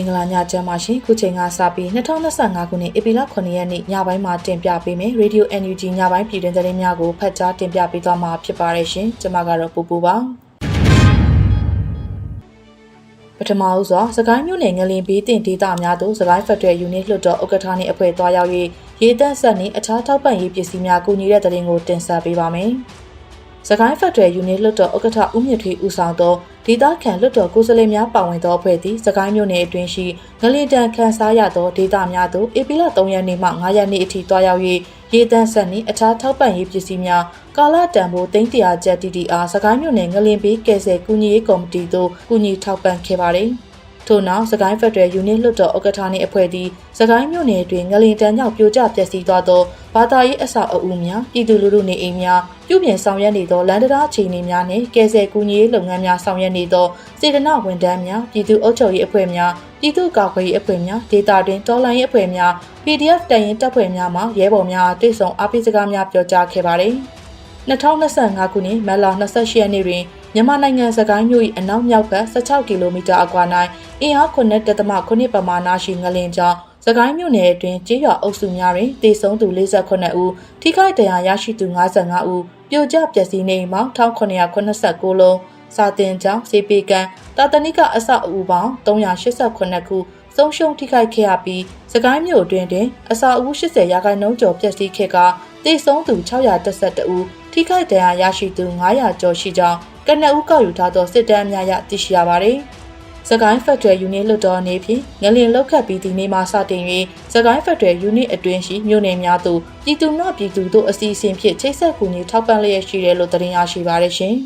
င်္ဂလာညချမ်းပါရှင်ခုချိန်ကစပြီး2025ခုနှစ်ဧပြီလ9ရက်နေ့ညပိုင်းမှာတင်ပြပေးမယ် Radio NUG ညပိုင်းပြည်တွင်သတင်းများကိုဖတ်ကြားတင်ပြပေးသွားမှာဖြစ်ပါတယ်ရှင်ကျွန်မကတော့ပူပူပါပထမဦးစွာစကိုင်းမြို့နယ်ငလင်ဘေးတင်ဒေသများသို့စကိုင်းဖက်ဒရယ်ယူနစ်လွှတ်တော်ဥက္ကဋ္ဌနှင့်အဖွဲ့သွားရောက်၍ရေတပ်ဆက်နှင့်အခြားထောက်ပံ့ရေးပစ္စည်းများကူညီတဲ့သတင်းကိုတင်ဆက်ပေးပါမယ်။ စကိုင်းဖက်ဒရယ်ယူနစ်လွှတ်တော်ဥက္ကဋ္ဌဦးမြင့်ထွေးဦးဆောင်သောဒေသခံလွှတ်တော်ကိုယ်စားလှယ်များပါဝင်သောအဖွဲ့သည်စကိုင်းမြို့နယ်အတွင်းရှိငလင်တန်ခန်းစားရသောဒေသများသို့ဧပြီလ3ရက်နေ့မှ9ရက်နေ့အထိတွားရောက်၍ရေတန်းဆက်နှင့်အခြားထောက်ပံ့ရေးပစ္စည်းများကာလတန်ဖိုး300ကျပ် TTR စကိုင်းမြို့နယ်ငလင်ဘေးကယ်ဆယ်ကူညီရေးကော်မတီသို့ကူညီထောက်ပံ့ခဲ့ပါသည်။ထို့နောက်စကိုင်းဖက်ဒရယ်ယူနစ်လွှတ်တော်ဥက္ကဋ္ဌနှင့်အဖွဲ့သည်စကိုင်းမြို့နယ်တွင်ငလင်တန်းကြောင့်ပြိုကျပျက်စီးသွားသောဘာသာရေးအဆောက်အဦများပြည်သူလူထုနေအိမ်များ ပြုပြင်ဆောင်ရွက်နေသောလန်ဒရာအခြေအနေများနှင့်ကယ်ဆယ်ကူညီရေးလုပ်ငန်းများဆောင်ရွက်နေသောစေတနာဝန်ထမ်းများပြည်သူ့အုပ်ချုပ်ရေးအဖွဲ့များပြည်သူ့ကာကွယ်ရေးအဖွဲ့များဒေတာတွင်တော်လှန်ရေးအဖွဲ့များ PDF တရင်တပ်ဖွဲ့များမှရဲဘော်များတွေ့ဆုံအားပေးစကားများပြောကြားခဲ့ပါသည်2025ခုနှစ်မတ်လ28ရက်နေ့တွင်မြန်မာနိုင်ငံစကိုင်းမြို့၏အနောက်မြောက်ဘက်16ကီလိုမီတာအကွာ၌အင်အား9.9ပမာဏရှိငလင်ကြောင့်စကိုင်းမြို့နယ်အတွင်းကျေးရွာအုပ်စုများတွင်တေဆုံးသူ48ဦးထိခိုက်ဒဏ်ရာရရှိသူ55ဦး ပြိုကျပျက်စီးနေပေါင်း1989လုံးစာတင်ကျောင်းစေပေကန်တာတနိကအဆောက်အဦပေါင်း388ခုဆုံးရှုံးထိခိုက်ခဲ့ရပြီးစကိုင်းမြို့အတွင်းတွင်အဆောက်အဦ80ရာခိုင်နှုန်းကျော်ပျက်စီးခဲ့ကတေဆုံးသူ612ဦးထိခိုက်ဒဏ်ရာရရှိသူ900ကျော်ရှိကြောင်းကနအူးကောက်ယူထားသောစစ်တမ်းများရသိရှိရပါသည်။ စကိုင်းဖက်ဒရယ်ယူနစ်လွှတ်တော်အနေဖြင့်ငလင်လောက်ခတ်ပြီးဒီနေ့မှစတင်၍စကိုင်းဖက်ဒရယ်ယူနစ်အတွင်းရှိမြို့နယ်များသို့ပြည်သူ့နှော့ပြည်သူတို့အစီအစဉ်ဖြင့်ချိတ်ဆက်ကူညီထောက်ပံ့လျက်ရှိတယ်လို့သတင်းရရှိပါရရှင်။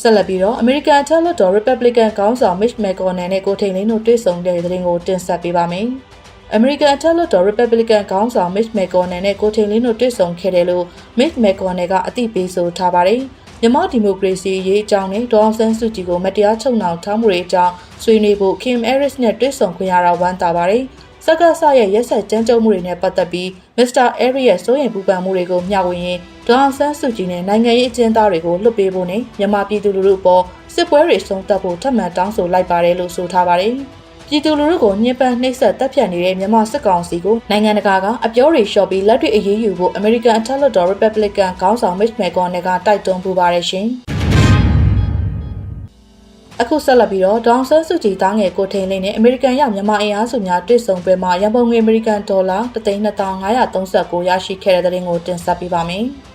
ဆက်လက်ပြီးတော့ American အထက်လွှတ်တော် Republican ခေါင်းဆောင် Mitch McConnell နဲ့ကိုထိန်လင်းတို့တွေ့ဆုံတဲ့သတင်းကိုတင်ဆက်ပေးပါမယ်။ American အထက်လွှတ်တော် Republican ခေါင်းဆောင် Mitch McConnell နဲ့ကိုထိန်လင်းတို့တွေ့ဆုံခဲ့တယ်လို့ Mitch McConnell ကအသိပေးဆိုထားပါတယ်။ မြန်မာဒီမိုကရေစီရေးအကြောင်းနဲ့ဒေါအောင်ဆန်းစုကြည်ကိုမတရားချုပ်နှောင်ထားမှုတွေအကြောင်းဆွေးနွေးဖို့ Kim Harris နဲ့တွေ့ဆုံခွင့်ရတာဝမ်းသာပါတယ်။စက္ကဆရဲ့ရက်ဆက်ကြမ်းကြုတ်မှုတွေနဲ့ပတ်သက်ပြီး Mr. Harris ရဲ့စိုးရိမ်ပူပန်မှုတွေကိုမျှဝေရင်းဒေါအောင်ဆန်းစုကြည်နဲ့နိုင်ငံရေးအကျဉ်းသားတွေကိုလွှတ်ပေးဖို့နဲ့မြန်မာပြည်သူလူထုအပေါ်စစ်ပွဲတွေဆုံးသက်ဖို့ထပ်မံတောင်းဆိုလိုက်ပါတယ်လို့ဆိုထားပါတယ်။ ပြည်သူလူထုကိုညှဉ်းပန်းနှိပ်စက်တပ်ဖြတ်နေတဲ့မြန်မာစစ်ကောင်စီကိုနိုင်ငံတကာကအပြောတွေလျှော့ပြီးလက်တွေ့အရေးယူဖို့ American အထက်လွှတ်တော် Republican ခေါင်းဆောင် Mitch McConnell ကတိုက်တွန်းပူပါတယ်ရှင်။အခုဆက်လက်ပြီးတော့ဒေါန်ဆန်းစုကြည်တားငယ်ကိုထိန်လင်းနဲ့အမေရိကန်ရောက်မြန်မာအင်အားစုများတွေ့ဆုံပွဲမှာရန်ပုံငွေအမေရိကန်ဒေါ်လာ3,2539ရရှိခဲ့တဲ့တဲ့ရင်ကိုတင်ဆက်ပေးပါမယ်။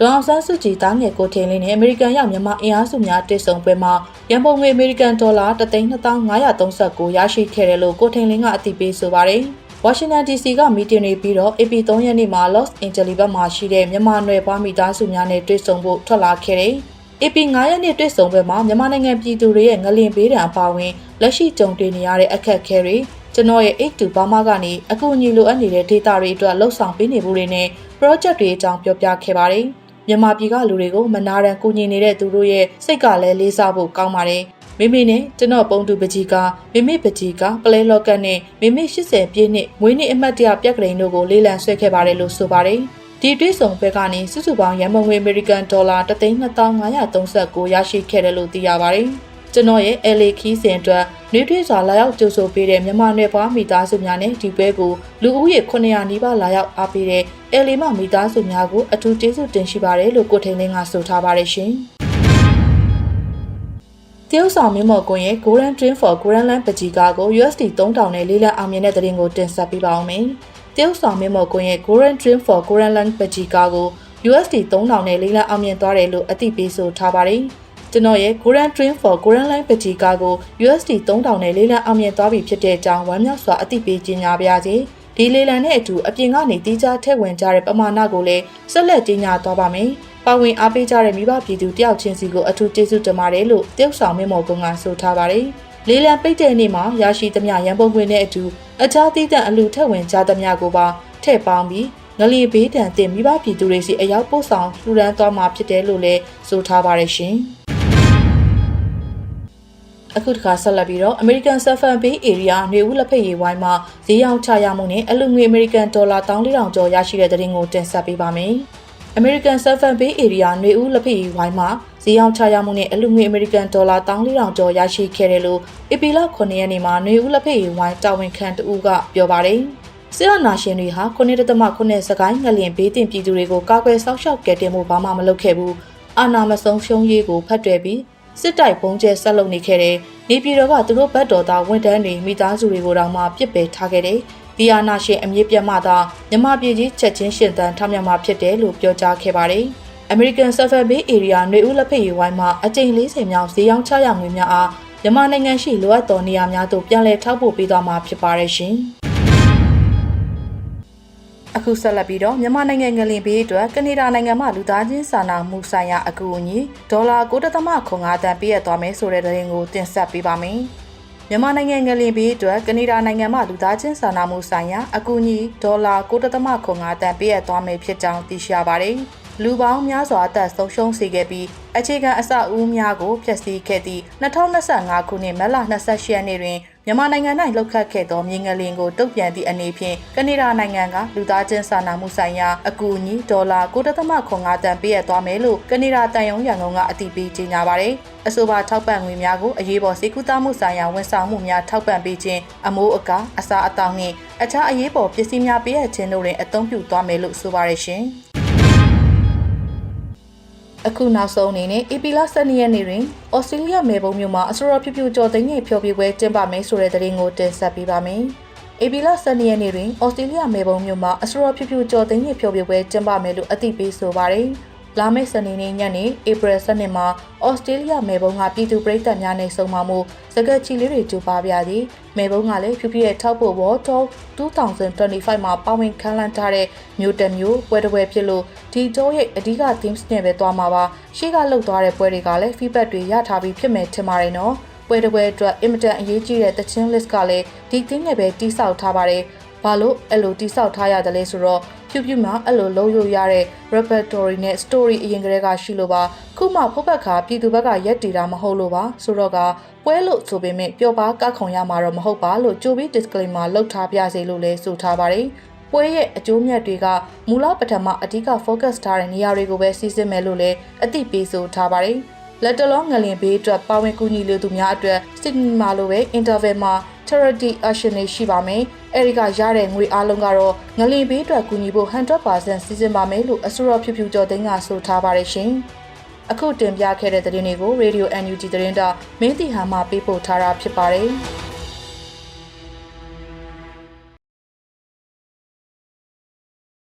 ဒေါအောင်ဆန်းစုကြည်တားငယ်ကိုထင်းလင်းနဲ့အမေရိကန်ရောက်မြန်မာအင်အားစုများတိစုံပွဲမှာရန်ပုံငွေအမေရိကန်ဒေါ်လာ3,2539ရရှိခဲ့တယ်လို့ကိုထင်းလင်းကအသိပေးဆိုပါတယ်။ဝါရှင်တန် DC ကမီတင်တွေပြီးတော့ AP 3ရက်နေ့မှာ Los Angeles ဘက်မှာရှိတဲ့မြန်မာနယ်ပွားမိသားစုများနဲ့တွေ့ဆုံဖို့ထွက်လာခဲ့တယ်။ AP 9ရက်နေ့တွေ့ဆုံပွဲမှာမြန်မာနိုင်ငံပြည်သူတွေရဲ့ငလင်ဘေးဒဏ်အပါအဝင်လက်ရှိကြုံတွေ့နေရတဲ့အခက်အခဲတွေကျွန်တော်ရဲ့8 to ဘာမှကနေအကူအညီလိုအပ်နေတဲ့ data တွေအတွက်လှုပ်ဆောင်ပေးနေမှုတွေနဲ့ project တွေအကြောင်းပြောပြခဲ့ပါတယ်။ မြန်မာပြည်ကလူတွေကိုမနာရန်ကူညီနေတဲ့သူတို့ရဲ့စိတ်ကလည်းလေးစားဖို့ကောင်းပါတယ်။မိမိနဲ့ကျွန်တော်ပုံတူပကြီးကမိမိပကြီးကပလဲလော့ကတ်နဲ့မိမိ80ပြည့်နှစ်မွေးနေ့အမှတ်တရပြက်ကလေးတို့ကိုလေးလံဆွဲခဲ့ပါတယ်လို့ဆိုပါတယ်။ဒီတွဲဆောင်ဘက်ကနေစုစုပေါင်းရန်မုံငွေအမေရိကန်ဒေါ်လာ3,2539ရရှိခဲ့တယ်လို့သိရပါတယ်။ ကျွန်တော်ရဲ့ LA ခီးစဉ်အတွက်နှွေးထွေးစွာလာရောက်ကြိုဆိုပေးတဲ့မြန်မာနယ်ပွားမိသားစုများနဲ့ဒီပွဲကိုလူဦးရေ900နီးပါးလာရောက်အားပေးတဲ့ LA မှမိသားစုများကိုအထူးကျေးဇူးတင်ရှိပါတယ်လို့ကိုထိန်လင်းကဆိုထားပါတယ်ရှင်။တရုတ်ဆောင်မင်းမော်ကွန်ရဲ့ Golden Dream for Grand Land ပကြီးကားကို USD 3000နဲ့လေးလံအောင်မြင်တဲ့တဲ့ရင်ကိုတင်ဆက်ပေးပါအောင်မယ်။တရုတ်ဆောင်မင်းမော်ကွန်ရဲ့ Golden Dream for Grand Land ပကြီးကားကို USD 3000နဲ့လေးလံအောင်မြင်သွားတယ်လို့အသိပေးဆိုထားပါတယ်။ ကျွန်တော်ရဲ့ Grand Train for Grand Line ပကြီးကားကို USD 3000နဲ့လေးလံအောင်မြင်သွားပြီဖြစ်တဲ့အကြောင်းဝမ်းမြောက်စွာအသိပေးကြေညာပါရစေ။ဒီလေးလံနဲ့အတူအပြင်ကနေတီးခြားထည့်ဝင်ကြတဲ့ပမာဏကိုလည်းဆက်လက်ကြေညာသွားပါမယ်။ပါဝင်အားပေးကြတဲ့မိဘပြည်သူတယောက်ချင်းစီကိုအထူးကျေးဇူးတင်ပါတယ်လို့တယောက်ဆောင်မင်းမော်ကုန်းကဆိုထားပါတယ်။လေးလံပိတ်တဲ့နေ့မှာရရှိသမျှရန်ပုံငွေနဲ့အတူအခြားသီးသန့်အလူထက်ဝင်ကြသမျှကိုပါထည့်ပေါင်းပြီးငလီဘေးတံတင်မိဘပြည်သူတွေစီအရောက်ပို့ဆောင်လှူဒန်းသွားမှာဖြစ်တယ်လို့လည်းဆိုထားပါတယ်ရှင်။ အခုတခါဆက်လက်ပြီးတော့ American Saffron Bay Area နေဦးလက်ဖက်ရည်ဝိုင်းမှာဈေးရောင်းချရမှုနဲ့အလူငွေ American ဒေါ်လာ14000ကျော်ရရှိတဲ့တဲ့ရင်ကိုတင်ဆက်ပေးပါမယ်။ American Seven Bay Area နေဦးလက်ဖက်ရည်ဝိုင်းမှာဈေးအောင်ချရမှုနဲ့အလူငွေ American ဒေါ်လာ1,400ကျော်ရရှိခဲ့တယ်လို့ဧပြီလ9ရက်နေ့မှာနေဦးလက်ဖက်ရည်ဝိုင်းတာဝန်ခံတဦးကပြောပါတယ်။စစ်အာဏာရှင်တွေဟာ9.9စကိုင်းငလျင်ဘေးတင်ပြည်သူတွေကိုကာကွယ်စောင့်ရှောက်ကယ်တင်မှုဘာမှမလုပ်ခဲ့ဘူး။အာဏာမဆုံးရှုံးရေးကိုဖတ်တွယ်ပြီး စစ်တိုက်ပုံကျဲဆက်လုပ်နေခဲ့တယ်။နေပြည်တော်ကသူတို့ဘက်တော်သားဝန်တန်းတွေမိသားစုတွေကိုတောင်မှပြစ်ပယ်ထားခဲ့တယ်။ဒီအာဏာရှင်အမြင့်ပြတ်မှသာမြမပြည်ကြီးချက်ချင်းရှင်သန်ထမြောက်မှာဖြစ်တယ်လို့ပြောကြားခဲ့ပါတယ်။ American Seven Bay Area နှွေဦးလက်ဖက်ရည်ဝိုင်းမှာအကြိမ်40မြောက်ဈေးရောင်းချရငွေများအားမြန်မာနိုင်ငံရှိလိုအပ်သောနေရာများသို့ပြန်လည်ထောက်ပို့ပေးသွားမှာဖြစ်ပါတယ်ရှင်။ အခုဆက်လက်ပြီးတော့မြန်မာနိုင်ငံငလင်ဘေးအတွက်ကနေဒါနိုင်ငံမှလူသားချင်းစာနာမှုဆိုင်ရာအကူအညီဒေါ်လာ9.5တန်ပေးရသွားမယ်ဆိုတဲ့သတင်းကိုတင်ဆက်ပေးပါမယ်။မြန်မာနိုင်ငံငလင်ဘေးအတွက်ကနေဒါနိုင်ငံမှလူသားချင်းစာနာမှုဆိုင်ရာအကူအညီဒေါ်လာ9.5တန်ပေးရသွားမယ်ဖြစ်ကြောင်းသိရှိရပါတယ်။လူပေါင်းများစွာအသက်ဆုံးရှုံးစေခဲ့ပြီးအခြေခံအဆောက်အဦများကိုဖျက်ဆီးခဲ့သည့်2025ခုနှစ်မတ်လ28ရက်နေ့တွင် မြန်မာနိုင်ငံ၌လှုပ်ခတ်ခဲ့သောမြေငလင်ကိုတုံ့ပြန်သည့်အနေဖြင့်ကနေဒါနိုင်ငံကလူသားချင်းစာနာမှုဆိုင်ရာအကူအညီဒေါ်လာ9.5တန်ပေးအပ်သွားမယ်လို့ကနေဒါတန်ယုံရန်ကုန်ကအတည်ပြုကြေညာပါတယ်။အဆိုပါထောက်ပံ့ငွေများကိုအရေးပေါ်စေကူတာမှုဆိုင်ရာဝန်ဆောင်မှုများထောက်ပံ့ပေးခြင်းအမိုးအကာအစာအသောက်နှင့်အခြားအရေးပေါ်ပစ္စည်းများပေးအပ်ခြင်းတို့တွင်အသုံးပြုသွားမယ်လို့ဆိုပါရရှင်။ အခုနောက်ဆုံးအနေနဲ့ AP လ12ရက်နေ့တွင်ဩစတြေးလျမဲဘုံမြို့မှာအဆိုတော်ဖြူဖြူကျော်သိန်းရဲ့ဖျော်ဖြေပွဲကျင်းပမယ်ဆိုတဲ့သတင်းကိုတင်ဆက်ပေးပါမယ်။ AP လ12ရက်နေ့တွင်ဩစတြေးလျမဲဘုံမြို့မှာအဆိုတော်ဖြူဖြူကျော်သိန်းရဲ့ဖျော်ဖြေပွဲကျင်းပမယ်လို့အသိပေးဆိုပါတယ်။ လာမယ့်စနေနေ့ညနေဧပြီ7မှာဩစတြေးလျမဲဘုံကပြည်သူပရိသတ်များနဲ့ဆုံမှမှုစကတ်ချီလေးတွေကြိုပါပြသည်မဲဘုံကလည်းဖြူဖြူရဲ့ထောက်ဖို့ World Talk 2025မှာပါဝင်ခန်းလန်းထားတဲ့မြို့တမျိုးပွဲတစ်ပွဲဖြစ်လို့ဒီတိုးရဲ့အဓိက themes နဲ့ပဲသွားမှာပါရှေ့ကလှုပ်သွားတဲ့ပွဲတွေကလည်း feedback တွေရထားပြီးဖြစ်မယ်ထင်ပါတယ်နော်ပွဲတစ်ပွဲအတွက်အင်မတန်အရေးကြီးတဲ့တချင်း list ကလည်းဒီ theme နဲ့ပဲတိစောက်ထားပါတယ် ဘာလို့အဲ့လိုတိဆောက်ထားရတယ်လဲဆိုတော့ဖြူဖြူမှာအဲ့လိုလုံးလို့ရတဲ့ repertory နဲ့ story အရင်ကတည်းကရှိလို့ပါခုမှဖုတ်ဘက်ကပြည်သူဘက်ကရက်တီတာမဟုတ်လို့ပါဆိုတော့ကပွဲလို့ဆိုပေမဲ့ပျော်ပါကခုံရမှာတော့မဟုတ်ပါလို့ကြိုပြီး disclaimer လုပ်ထားပြစေလို့လဲဆိုထားပါတယ်ပွဲရဲ့အကျိုးမြတ်တွေကမူလပထမအဓိက focus ထားတဲ့နေရာတွေကိုပဲစီစစ်မယ်လို့လည်းအသိပေးဆိုထားပါတယ်လက်တလုံးငလင်ဘေးအတွက်ပါဝင်ကူညီလူသူများအတွက်စစ်နီမာလိုပဲ interval မှာ charity action တွေရှိပါမယ်။အဲဒီကရတဲ့ငွေအားလုံးကတော့ငလင်ဘေးအတွက်ကူညီဖို့100%စီစဉ်ပါမယ်လို့အစိုးရဖြူဖြူကျော်သိန်းကဆိုထားပါတယ်ရှင်။အခုတင်ပြခဲ့တဲ့သတင်းတွေကို Radio NUG သတင်းတော့မင်းတီဟာမှပေးပို့ထားတာဖြစ်ပါတယ်။